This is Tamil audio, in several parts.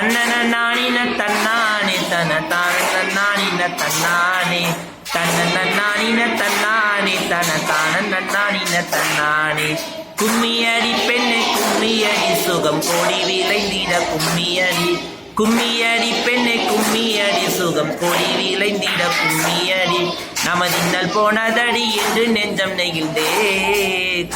தன்னன நாணின தன்னானே தன தான நாணின தன்னானே தன்னன நாணின தன்னானே தன தான நாணின தன்னானே. கும்மியடி பெண்ணே கும்மியடி சுகம் கோடி விளைந்திட கும்மியடி. கும்மியடி பெண்ணே கும்மியடி சுகம் கோடி விளைந்திட கும்மியடி. நமதின்னல் போனதடி என்று நெஞ்சம் நெகிழ்ந்தே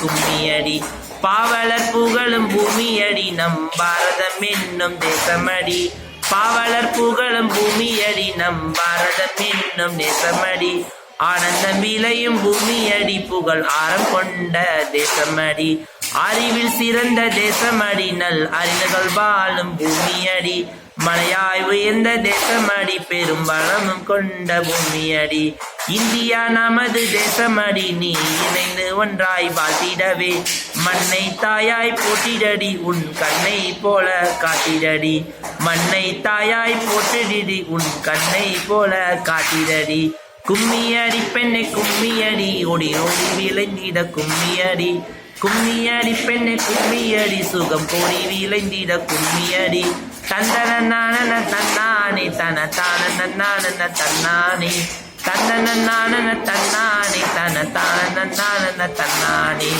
கும்மியடி. பாவலர் புகழும் பூமியடி நம் பாரதம் என்னும் தேசமடி. பாவலர் புகழும் பூமியடி நம் பாரதம் என்னும் தேசமடி. ஆனந்தம் விளையும் பூமியடி புகழ் ஆரம் கொண்ட தேசமடி. அறிவில் சிறந்த தேசமடி நல் அறிஞர்கள் வாழும் பூமியடி. மலையாய் உயர்ந்த தேசமடி பெரும் வளமும் கொண்ட பூமியடி. இந்தியா நமது தேசமடி நீ இணைந்து ஒன்றாய் வாழ்த்திடவே. மண்ணை தாயாய் போட்டிடடி உன் கண்ணை போல காட்டிடடி மண்ணை தாயாய் போட்டிடடி உன் கண்ணை போல காட்டிடடி கும்மியடி பெண்ணை கும்மியடி ஒடி ஒடி விளைந்திட கும்மியடி. கும்மியடி பெண்ணை கும்மியடி சுகம் கோடி விளைந்திட கும்மியடி. தந்தன தன்னானி தன தான நானன தன்னானி. தந்தன நானன தன்னானே தன தான நானன தன்னானி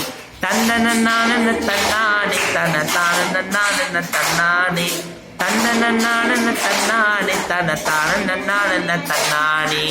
தந்தன நானன தன்னானே தன தான நானன தன்னானி தந்தன நானன தன்னானே தன தான நானன தன்னானி